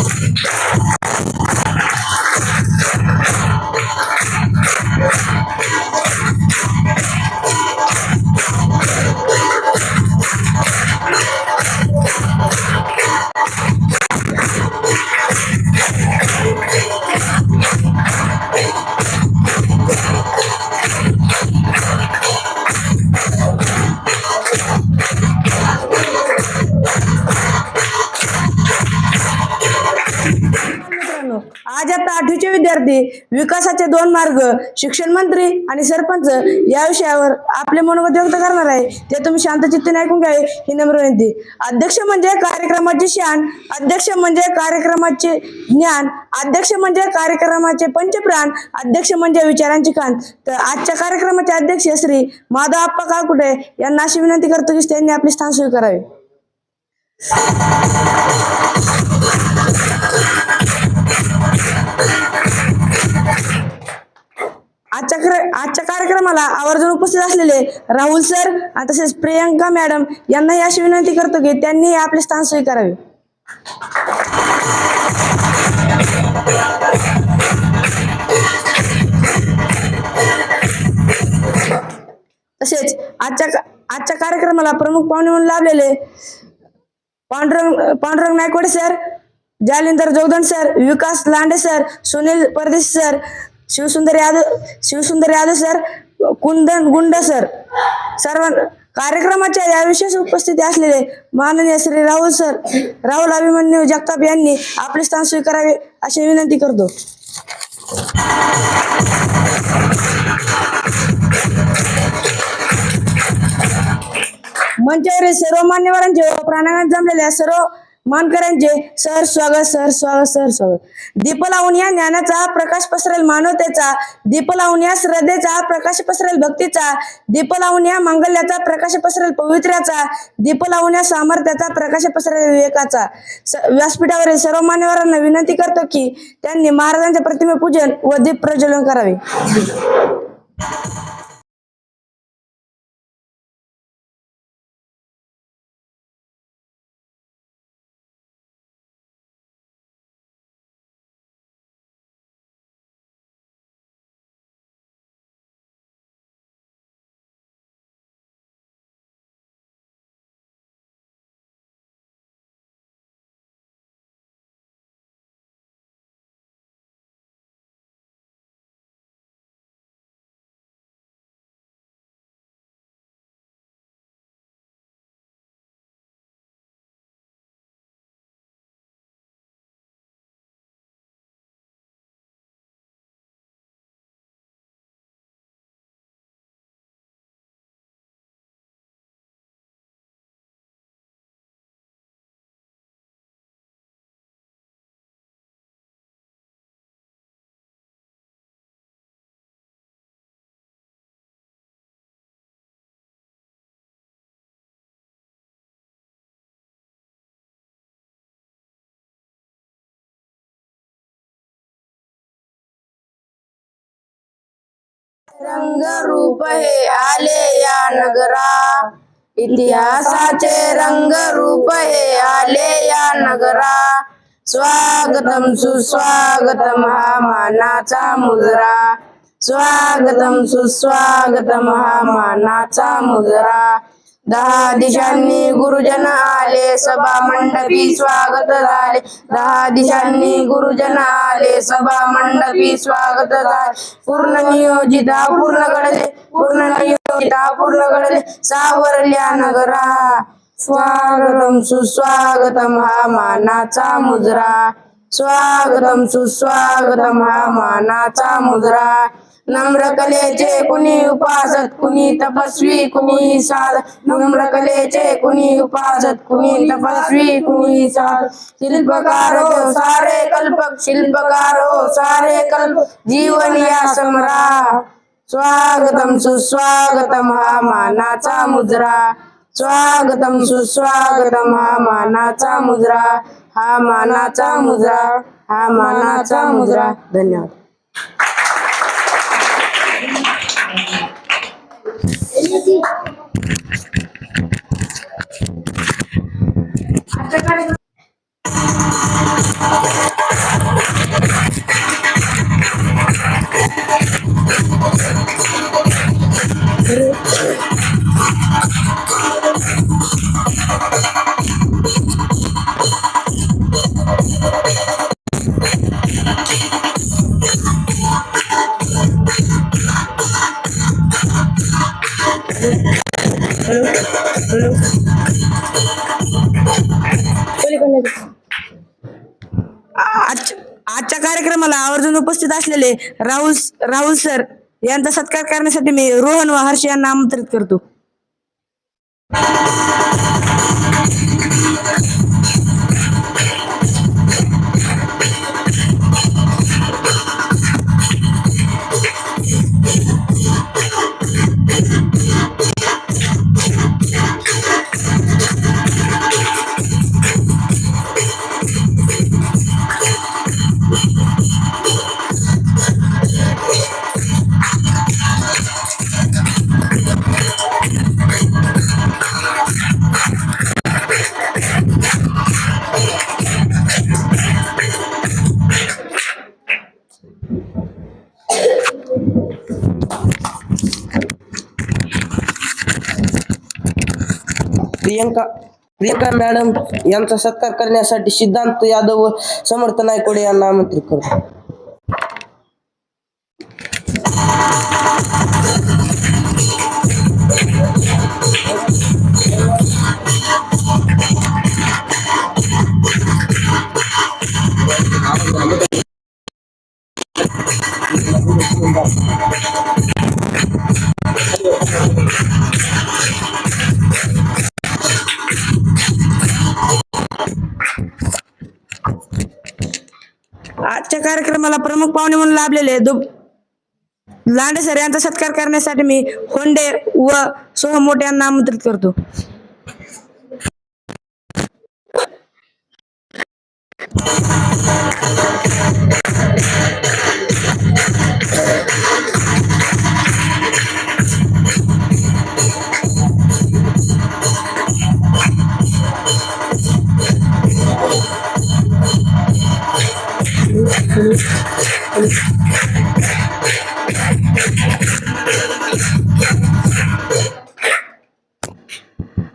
Thank you. आठवीचे विकासाचे दोन मार्ग शिक्षण मंत्री आणि सरपंच या विषयावर आपले मनोगत व्यक्त करणार आहे. ते तुम्ही शांतचित्तीने ऐकून घ्यावे ही नम्र विनंती. अध्यक्ष म्हणजे कार्यक्रमाचे शान अध्यक्ष म्हणजे कार्यक्रमाचे ज्ञान अध्यक्ष म्हणजे कार्यक्रमाचे पंचप्राण अध्यक्ष म्हणजे विचारांची खान. तर आजच्या कार्यक्रमाचे अध्यक्ष श्री माधव आप्पा काकुटे यांना अशी विनंती करतो की त्यांनी आपले स्थान स्वीकारावे. आजच्या आजच्या कार्यक्रमाला आवर्जून उपस्थित असलेले राहुल सर आणि तसेच प्रियंका मॅडम यांनाही अशी विनंती करतो की त्यांनी आपले स्थान स्वीकारावे. तसेच आजच्या का- आजच्या कार्यक्रमाला प्रमुख पाहुणे म्हणून लाभलेले Pandurang Pandurang Naikwade sir Jalindar Jogdan sir Vikas Lande sir Sunil Pardeshi sir Shivsundar Yadav Shivsundar Yadav sir Kundan Gund sir सर्व कार्यक्रमाच्या या विशेष उपस्थिती असलेले माननीय श्री राहुल सर राहुल अभिमन्यू जगताप यांनी आपले स्थान स्वीकारावे अशी विनंती करतो. मंचावरील सर्व मान्यवरांचे व जमलेल्या सर्व मानकऱ्यांचे सर स्वागत सर स्वागत सर स्वागत. दीप लावून या ज्ञानाचा प्रकाश पसरेल मानवतेचा. दीप लावून या श्रद्धेचा प्रकाश पसरेल भक्तीचा. दीप लावून या मांगल्याचा प्रकाश पसरेल पवित्र्याचा. दीप लावून या सामर्थ्याचा प्रकाश पसरेल विवेकाचा. स- व्यासपीठावरील सर्व मान्यवरांना विनंती करतो की त्यांनी महाराजांच्या प्रतिमे पूजन व दीप प्रज्वलन करावे. रंग रूप हे आले या नगरा. इतिहासाचे रंग रूप हे आले या नगरा. स्वागतम सुस्वागतम हा मानाचा मुजरा. स्वागतम सुस्वागतम हा मानाचा मुजरा. दहा दिशांनी गुरुजन आले सभा मंडपी स्वागत झाले. दहा दिशांनी गुरुजन आले सभा मंडपी स्वागत झाले. पूर्ण नियोजिता पूर्ण घडले पूर्ण नियोजिता पूर्ण घडले सावरल्या नगरा स्वागतम सुस्वागतम हा मानाचा मुजरा. स्वागतम सुस्वागतम हा मानाचा मुजरा. नम्र कलेचे कुणी उपासत कुणी तपस्वी कुणी साध. नम्र कलेचे कुणी उपासत कुणी तपस्वी कुणी साध. शिल्पकार हो सारे कल्पक शिल्पकार हो सारे कल्प. जीवन या समरा. स्वागतम सुस्वागतम हा मानाचा मुजरा. स्वागतम सुस्वागतम हा मानाचा मुजरा. हा मानाचा मुजरा. हा मानाचा मुजरा. धन्यवाद. sih? Thank. उपस्थित असलेले राहुल राहुल सर यांचा सत्कार करण्यासाठी मी रोहन व हर्ष यांना आमंत्रित करतो. प्रियंका प्रियंका मॅडम यांचा सत्कार करण्यासाठी सिद्धांत यादव व समर्थ नायकोडे यांना आमंत्रित करतो. आजच्या कार्यक्रमाला प्रमुख पाहुणे म्हणून लाभलेले दु लांडे सर यांचा सत्कार करण्यासाठी मी होंडे व सोहम मोठे यांना आमंत्रित करतो.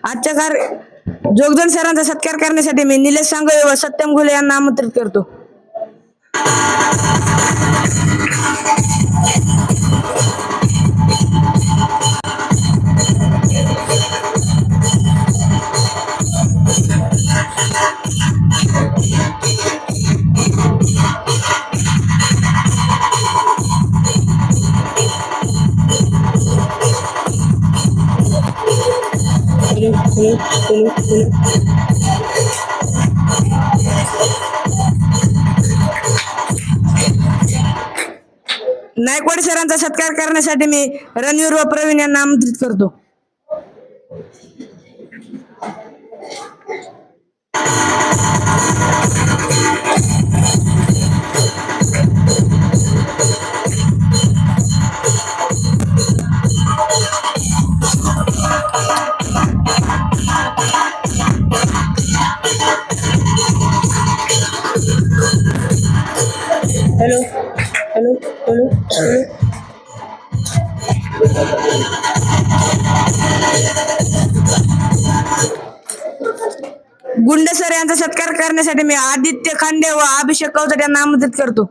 आजच्या घर जोगदन सरांचा सत्कार करण्यासाठी मी निलेश सांगळे व सत्यम घुले यांना आमंत्रित करतो. नायकवाडी सरांचा सत्कार करण्यासाठी मी रणवीर व प्रवीण यांना आमंत्रित करतो. Hello. Hello hello hello Gund sir यांचा सत्कार करण्यासाठी मी आदित्य खांडे व अभिषेक कवचट यांना आमंत्रित करतो.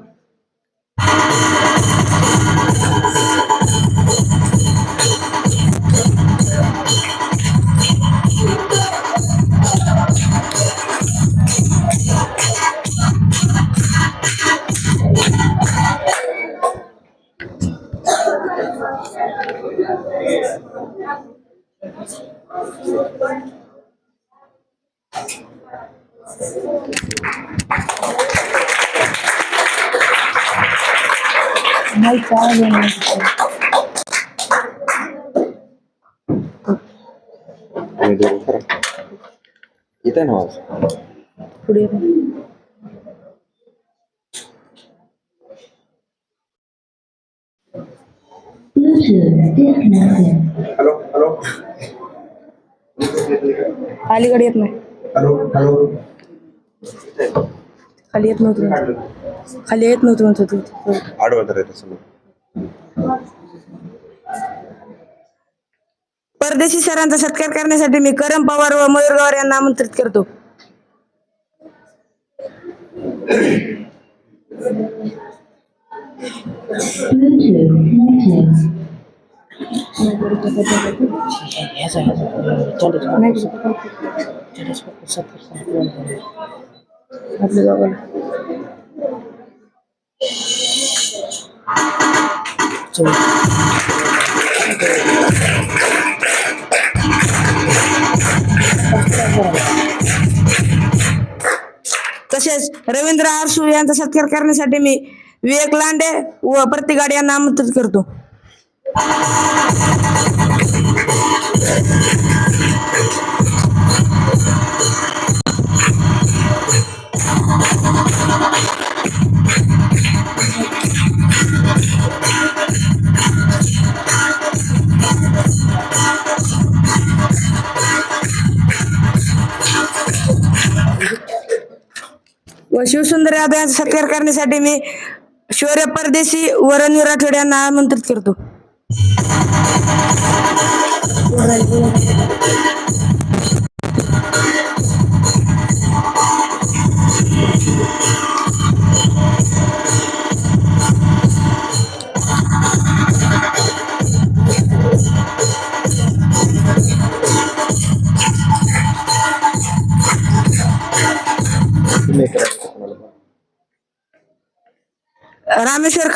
इथे ना आवाज पुढे हॅलो हॅलो अलीकडे येत नाही हॅलो हॅलो खाली येत नव्हतं खाली येत नव्हतं म्हणतो तू आडवं तर येतं समोर परदेशी सरांचा सत्कार करण्यासाठी मी करम पवार व मयूर गवार यांना आमंत्रित करतो. तसेच रवींद्र आरसू यांचा सत्कार करण्यासाठी मी विवेक लांडे व प्रतिगाड यांना आमंत्रित करतो. व शिवसुंदर यादव यांचा सत्कार करण्यासाठी मी शौर्य परदेशी वरण राठोड यांना आमंत्रित करतो.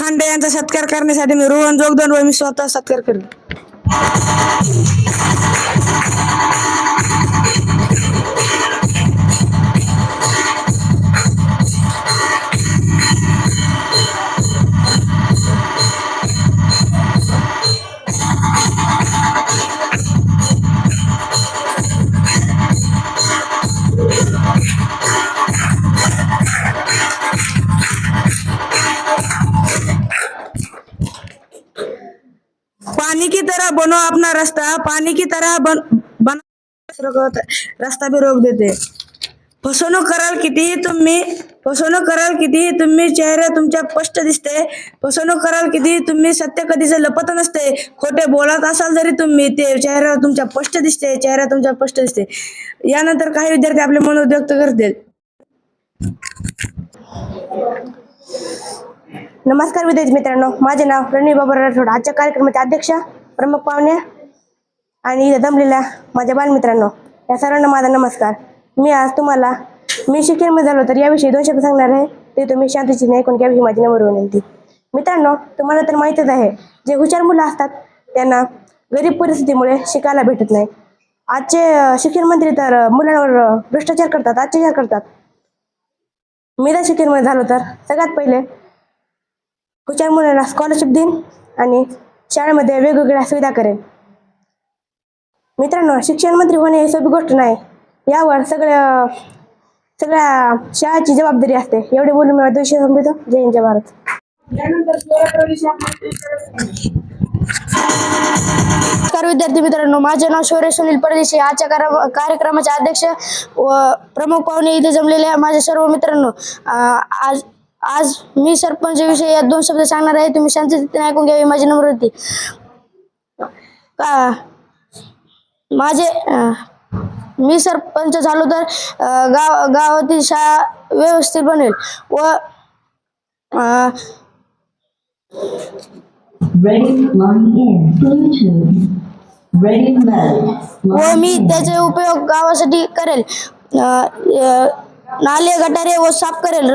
खांडे यांचा सत्कार करण्यासाठी मी रोहन जोगदन व मी स्वतः सत्कार करेन. अपना रास्ता पानी की तरह बन बन रस्ता भी रोक देते। फसवणूक कराल कितीही तुम्ही फसवणूक कराल कितीही तुम्ही चेहरे तुमच्या स्पष्ट दिसते फसवणूक कराल कितीही तुम्ही सत्य कधीच लपत नसते खोटे बोलत असाल जरी तुम्ही ते चेहऱ्यावर तुमच्या स्पष्ट दिसते चेहरा तुमच्या स्पष्ट दिसते यानंतर काही विद्यार्थी आपले मन व्यक्त करतील. नमस्कार विद्यार्थी मित्रांनो माझे नाव रणवी बाबा राठोड. आजच्या कार्यक्रमाचे अध्यक्ष प्रमुख पाहुणे आणि इथे जमलेल्या माझ्या बालमित्रांनो या सर्वांना माझा नमस्कार. मी आज तुम्हाला मी शिक्षणमध्ये झालो तर याविषयी दोन शब्द सांगणार आहे. ते तुम्ही शांतचिने ऐकून घ्यावी ही माझी नम्र विनंती मित्रांनो तुम्हाला तर माहीतच आहे जे हुशार मुलं असतात त्यांना गरीब परिस्थितीमुळे शिकायला भेटत नाही. आजचे शिक्षणमंत्री शिक्षण मंत्री तर मुलांवर भ्रष्टाचार करतात अत्याचार करतात. मी जर शिक्षण झालो तर सगळ्यात पहिले हुशार मुलांना स्कॉलरशिप देईन आणि शाळेमध्ये वेगवेगळ्या सुविधा करेन. मित्रांनो शिक्षण मंत्री होणे ही सोपी गोष्ट नाही. यावर सगळ्या सगळ्या शाळेची जबाबदारी असते. एवढे बोलून मी दोषी संपवतो जय हिंद जय भारत. नमस्कार विद्यार्थी मित्रांनो माझे नाव शौर्य सुनील परदेशी आजच्या कार्य- कार्यक्रमाचे अध्यक्ष व प्रमुख पाहुणे इथे जमलेले आहे माझे सर्व मित्रांनो. आज आज मी सरपंच विषयी या दोन शब्द सांगणार आहे. तुम्ही शांततेने ऐकून घ्यावी माझी नम्र होती का माझे मी सरपंच झालो तर गाव गावातील शाळा व्यवस्थित बनेल व व मी त्याचे उपयोग गावासाठी करेल. नाले गटारे व साफ करेल.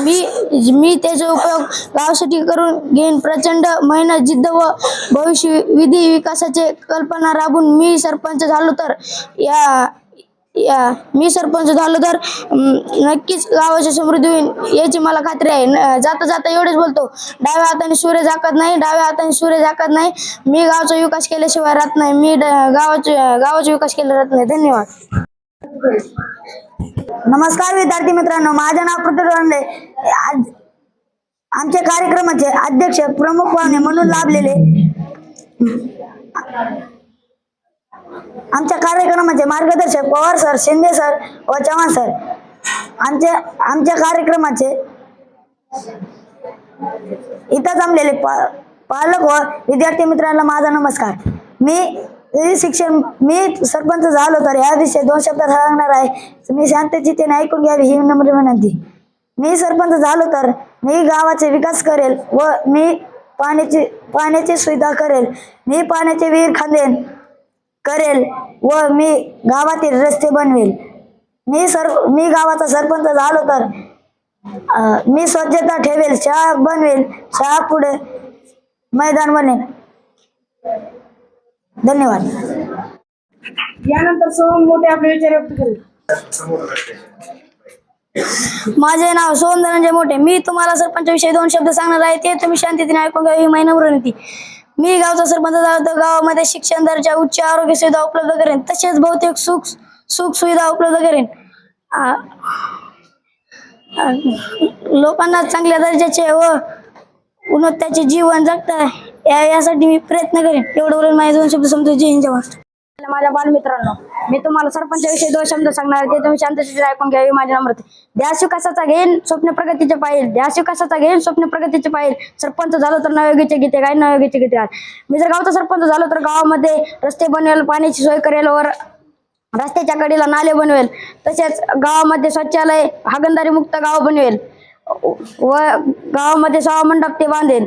मी मी त्याचा उपयोग गावासाठी करून घेईन. प्रचंड मेहनत जिद्द व भविष्य विधी विकासाचे कल्पना राबून मी सरपंच झालो तर या या मी सरपंच झालो तर नक्कीच गावाची समृद्धी होईल याची मला खात्री आहे. जाता जाता एवढेच बोलतो. डाव्या हाताने सूर्य झाकत नाही डाव्या हाताने सूर्य झाकत नाही. मी गावचा विकास केल्याशिवाय राहत नाही. मी गावाचे गावाचा विकास केला राहत नाही. धन्यवाद. नमस्कार विद्यार्थी मित्रांनो माझं नाव पृथ्वी आज आमच्या कार्यक्रमाचे अध्यक्ष प्रमुख पाहुणे म्हणून लाभलेले. आमच्या कार्यक्रमाचे मार्गदर्शक पवार सर शिंदे सर व चव्हाण सर. आमच्या आमच्या कार्यक्रमाचे इथं जमलेले पा पालक व विद्यार्थी मित्रांना माझा नमस्कार. मी शिक्षण मी सरपंच झालो तर ह्या विषयी दोन शब्द सांगणार आहे. मी शांतचितेने ऐकून घ्यावी ही नम्र विनंती. मी सरपंच झालो तर मी गावाचे विकास करेल व मी पाण्याची पाण्याची सुविधा करेल. मी पाण्याचे विहीर खांदेन करेल व मी गावातील रस्ते बनवेल. मी सर मी गावाचा सरपंच झालो तर मी स्वच्छता ठेवेल शाळा बनवेल शाळा पुढे मैदान बनेल. धन्यवाद. यानंतर सोहम मोठे आपले विचार व्यक्त करेल. माझे नाव सोहम धनंजय मोठे. मी तुम्हाला सरपंच विषयी दोन शब्द सांगणार आहे. ते तुम्ही शांततेने ऐकून घ्यावी ही माझी नम्र विनंती मी गावचा सरपंच झालो गावामध्ये शिक्षण दर्जा उच्च आरोग्य सुविधा उपलब्ध करेन. तसेच बहुतेक सुख सुख सुविधा उपलब्ध करेन. लोकांना चांगल्या दर्जाचे व उन्नत्याचे जीवन जगता या यासाठी मी प्रयत्न करेन. एवढं बोलून माझे दोन शब्द समजू जय हिंद जय महाराष्ट्र माझ्या बालमित्रांनो मी तुम्हाला सरपंचाविषयी दोन शब्द सांगणार ते तुम्ही शांततेने ऐकून घ्यावी माझ्या नम्रते ध्यास विकासाचा घेईन स्वप्न प्रगतीचे पाहिजे ध्यास विकासाचा घेईन स्वप्न प्रगतीचे पाहिजे सरपंच झालो तर नवयोगीचे गीते गाय नवयोगीचे गीते गाय मी जर गावचा सरपंच झालो तर गावामध्ये रस्ते बनवेल पाण्याची सोय करेल वर रस्त्याच्या कडीला नाले बनवेल. तसेच गावामध्ये स्वच्छालय हागणदारी मुक्त गाव बनवेल. व गावामध्ये सहा मंडप ते बांधेल.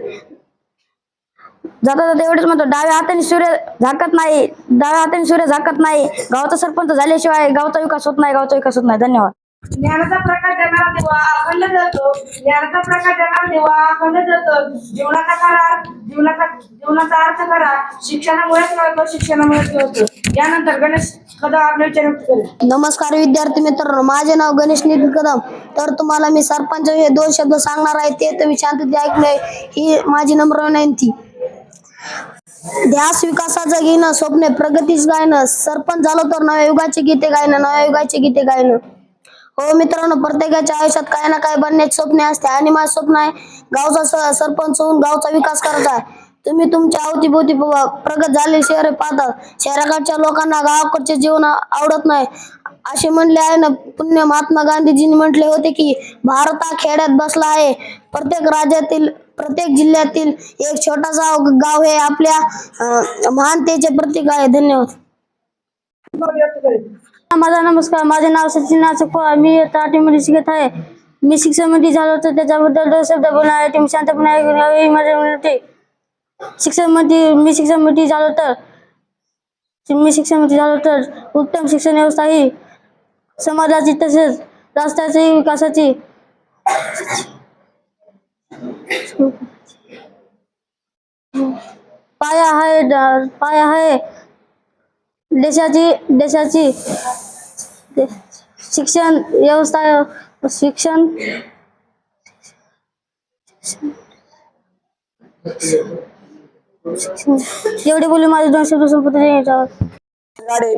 जाता जाता एवढंच म्हणतो डाव्या हाताने सूर्य झाकत नाही डाव्या हाताने सूर्य झाकत नाही गावाचा सरपंच झाल्याशिवाय गावचा विकास होत नाही गावचा विकास होत नाही. धन्यवाद. ज्ञानाचा प्रकाश देणारा दिवा अखंड जातो. ज्ञानाचा प्रकाश देणारा दिवा अखंड जातो. जीवनाचा करा जीवनाचा जीवनाचा अर्थ करा. शिक्षणामुळेच कळतो शिक्षणामुळेच कळतो. यानंतर गणेश कदम आपले विचार व्यक्त करेल. नमस्कार विद्यार्थी मित्रांनो माझे नाव गणेश नितीन कदम. तर तुम्हाला मी सरपंच हे दोन शब्द सांगणार आहे ते तुम्ही शांतते ऐकणे ही माझी नम्र विनंती. ध्यास विकासाचं घेणं स्वप्ने प्रगतीच गायनं. सरपंच झालो तर नव्या युगाचे गीते गायनं नव्या युगाचे गीते गायनं. हो मित्रांनो प्रत्येकाच्या आयुष्यात काही ना काही बनण्याचे स्वप्ने असते. आणि माझं स्वप्न आहे गावचा सरपंच होऊन गावचा विकास करायचा आहे. तुम्ही तुमच्या अवतीभोवती प्रगत झालेली शहरे पाहता. शहराकडच्या लोकांना गावाकडचे जीवन आवडत नाही. असे म्हणले आहे ना पुण्य महात्मा गांधीजींनी म्हटले होते की भारत हा खेड्यात बसला आहे. प्रत्येक राज्यातील प्रत्येक जिल्ह्यातील एक छोटासा गाव हे आपल्या महानतेचे प्रतीक आहे. धन्यवाद. माझा नमस्कार. माझे नाव सचिन नाचक पवार मी आठवीमध्ये शिकत आहे. मी शिक्षणमध्ये झालो तर त्याच्याबद्दल दोन शब्द बोलणार शांतपणे ऐकून घ्यावे. ही विनंती शिक्षणमध्ये मी शिक्षणमध्ये झालो तर मी शिक्षणमध्ये झालो तर उत्तम शिक्षण व्यवस्था ही समाजाची तसेच राष्ट्राची विकासाची पाया आहे पाया आहे. देशाची देशाची शिक्षण व्यवस्था शिक्षण एवढे बोलू माझे दोन शब्द संपत्ती याच्यावर.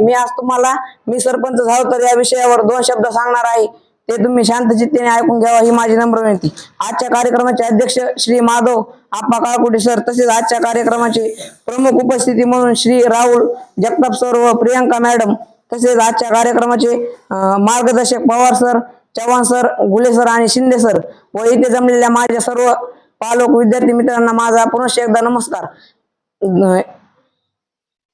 मी आज तुम्हाला मी सरपंच झालो तर या विषयावर दोन शब्द सांगणार आहे. ते तुम्ही शांत चित्तेने ऐकून घ्यावा ही माझी नम्र विनंती. आजच्या कार्यक्रमाचे अध्यक्ष श्री माधव आप्पा काळकुटे सर तसेच आजच्या कार्यक्रमाचे प्रमुख उपस्थिती म्हणून श्री राहुल जगताप सर व प्रियंका मॅडम तसेच आजच्या कार्यक्रमाचे मार्गदर्शक Pawar sir Chavan sir Gule sir आणि शिंदे सर व इथे जमलेल्या माझ्या सर्व पालक विद्यार्थी मित्रांना माझा पुनश्च एकदा नमस्कार.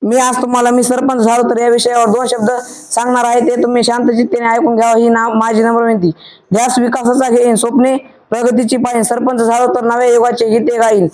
मी आज तुम्हाला मी सरपंच झालो तर या विषयावर दोन शब्द सांगणार आहे. ते तुम्ही शांत चित्तेने ऐकून घ्यावं ही ना माझी नम्र विनंती. ध्यास विकासाचा घेईन स्वप्ने प्रगतीची पाहिजे सरपंच झालो तर नव्या युगाचे गीते गाईन.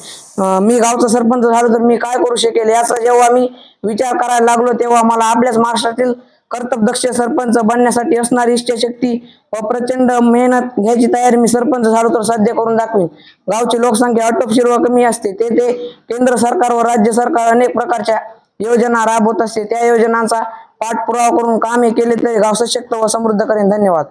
मी गावचा सरपंच झालो तर मी काय करू शकेल? याचा जेव्हा मी विचार करायला लागलो तेव्हा मला आपल्याच महाराष्ट्रातील कर्तव्यदक्ष सरपंच बनण्यासाठी असणारी इच्छाशक्ती व प्रचंड मेहनत घ्यायची तयारी मी सरपंच झालो तर साध्य करून दाखवेन. गावची लोकसंख्या अटोपशीर व कमी असते. ते ते केंद्र सरकार व राज्य सरकार अनेक प्रकारच्या योजना राबवत असते. त्या योजनांचा पाठपुरावा करून कामे केले तरी गाव सशक्त व समृद्ध करेन. धन्यवाद.